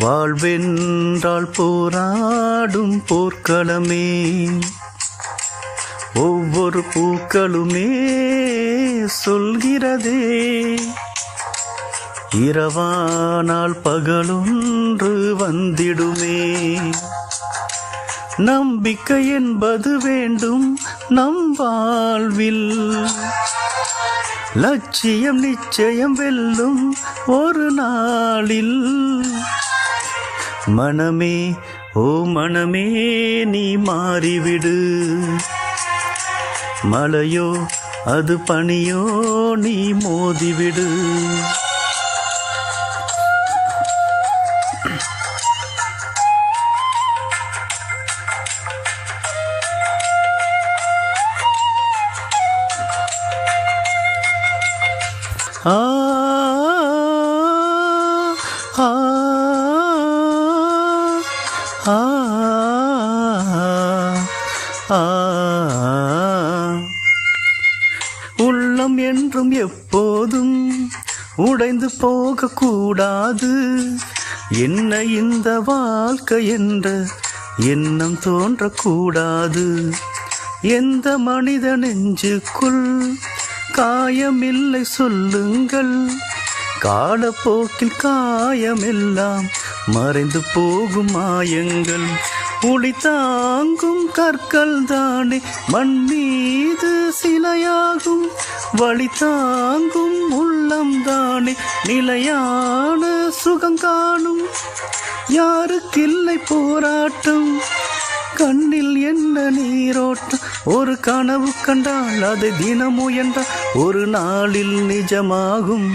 வாழ்வென்றால் போராடும் போர்க்களமே. ஒவ்வொரு பூக்களுமே சொல்கிறதே. இரவானால் பகலொன்று வந்திடுமே. நம்பிக்கை என்பது வேண்டும் நம் வாழ்வில். லட்சியம் நிச்சயம் வெல்லும் ஒரு நாளில். மனமே ஓ மனமே நீ மாறிவிடு. மலையோ அது பணியோ நீ மோதிவிடு. ஆ ஆ. உள்ளம் என்றும் எப்போதும் உடைந்து போகக்கூடாது. என்ன இந்த வாழ்க்கை என்ற எண்ணம் தோன்றக்கூடாது. எந்த மனித நெஞ்சுக்குள் காயமில்லை சொல்லுங்கள். காலப்போக்கில் காயமெல்லாம் மறைந்து போகும் மாயங்கள். புலி தாங்கும் கற்கள் தானே மண் மீது சிலையாகும். வழி தாங்கும் உள்ளம் தானே நிலையான சுகம் காணும். யாருக்கில்லை போராட்டம் கண்ணில் என்ன நீரோட்டம். ஒரு கனவு கண்டால் அது தினமுயன்றால் ஒரு நாளில் நிஜமாகும்.